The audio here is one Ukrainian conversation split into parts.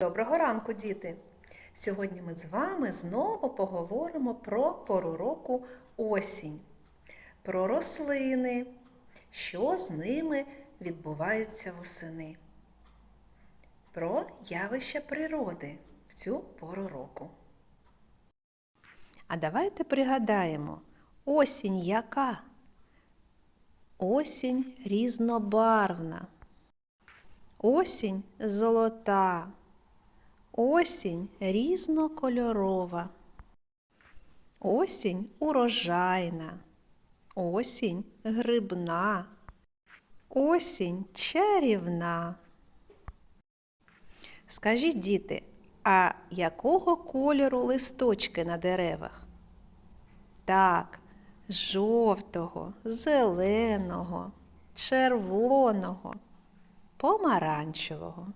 Доброго ранку, діти! Сьогодні ми з вами знову поговоримо про пору року осінь, про рослини, що з ними відбувається восени, про явища природи в цю пору року. А давайте пригадаємо, осінь яка? Осінь різнобарвна. Осінь золота. Осінь різнокольорова. Осінь урожайна. Осінь грибна. Осінь чарівна. Скажіть, діти, а якого кольору листочки на деревах? Так, жовтого, зеленого, червоного, помаранчевого.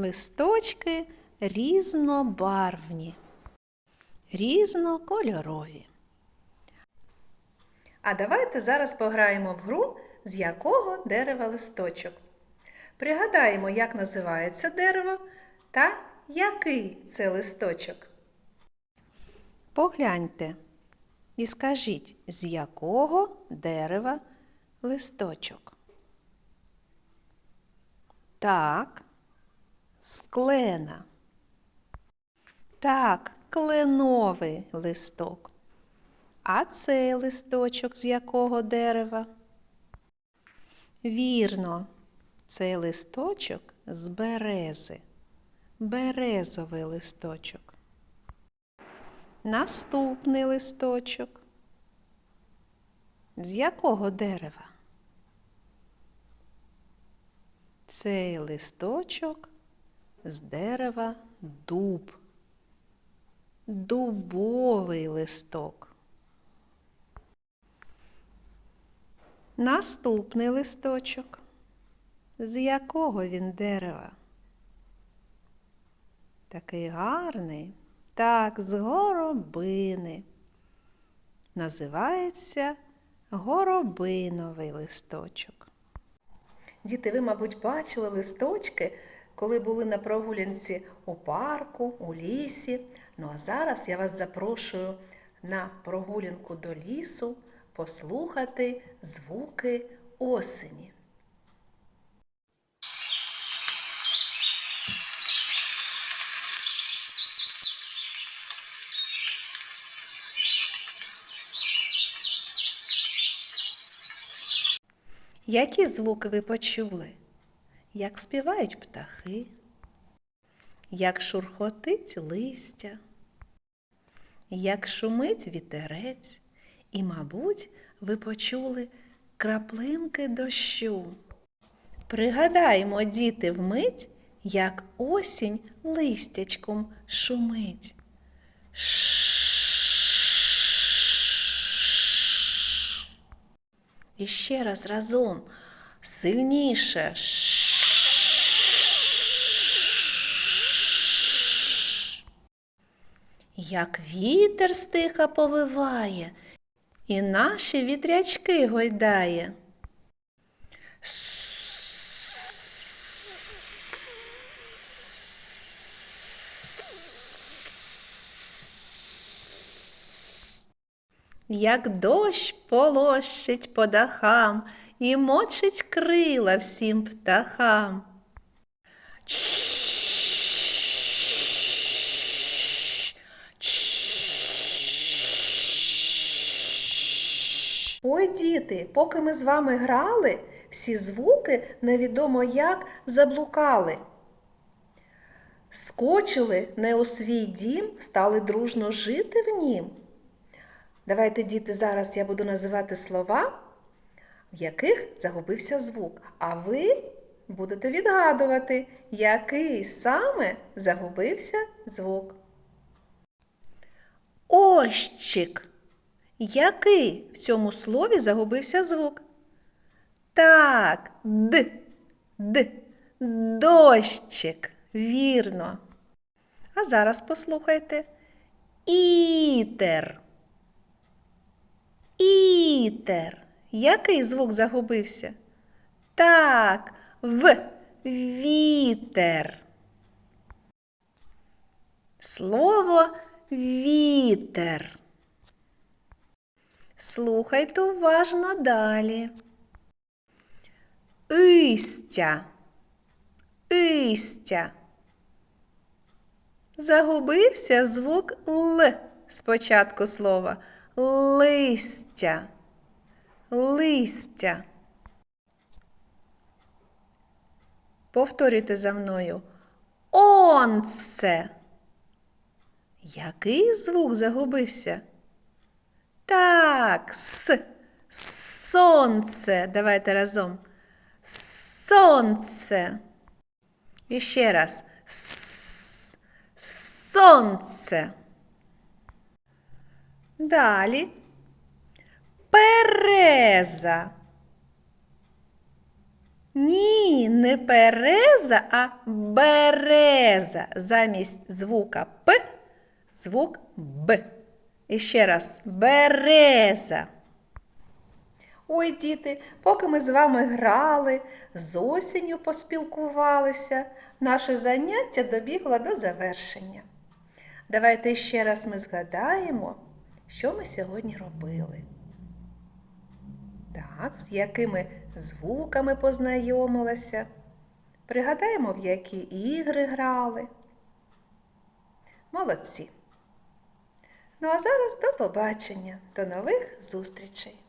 Листочки різнобарвні, різнокольорові. А давайте зараз пограємо в гру, з якого дерева листочок. Пригадаємо, як називається дерево та який це листочок. Погляньте і скажіть, з якого дерева листочок. Так, з клена. Так, кленовий листок. А цей листочок з якого дерева? Вірно, цей листочок з берези. Березовий листочок. Наступний листочок. З якого дерева? Цей листочок з дерева дуб. Дубовий листок. Наступний листочок. З якого він дерева? Такий гарний. Так, з горобини. Називається горобиновий листочок. Діти, ви, мабуть, бачили листочки, коли були на прогулянці у парку, у лісі. Ну а зараз я вас запрошую на прогулянку до лісу послухати звуки осені. Які звуки ви почули? Як співають птахи, як шурхотить листя, як шумить вітерець, і, мабуть, ви почули краплинки дощу. Пригадаймо, діти, вмить, як осінь листячком шумить. І ще раз разом сильніше. Як вітер стиха повиває, і наші вітрячки гойдає. Як дощ полощить по дахам і мочить крила всім птахам. Ой, діти, поки ми з вами грали, всі звуки невідомо як заблукали. Скочили не у свій дім, стали дружно жити в нім. Давайте, діти, зараз я буду називати слова, в яких загубився звук. А ви будете відгадувати, який саме загубився звук. Ощик. Який в цьому слові загубився звук? Так, д, д, дощик. Вірно. А зараз послухайте. Ітер. Ітер. Який звук загубився? Так, в. Вітер. слово вітер. Слухайте уважно далі. Истя. Истя. Загубився звук Л спочатку слова. Листя. Листя. Повторюйте за мною. Онце. Який звук загубився? Так, с. Сонце. Давайте разом. Сонце. І ще раз. С. Сонце. Далі. Переза. Ні, не переза, а береза. Замість звука П звук Б. І ще раз береза. Ой, діти, поки ми з вами грали, з осінню поспілкувалися, наше заняття добігло до завершення. Давайте ще раз ми згадаємо, що ми сьогодні робили. Так, з якими звуками познайомилися. Пригадаємо, в які ігри грали. Молодці! Ну а зараз до побачення, до нових зустрічей!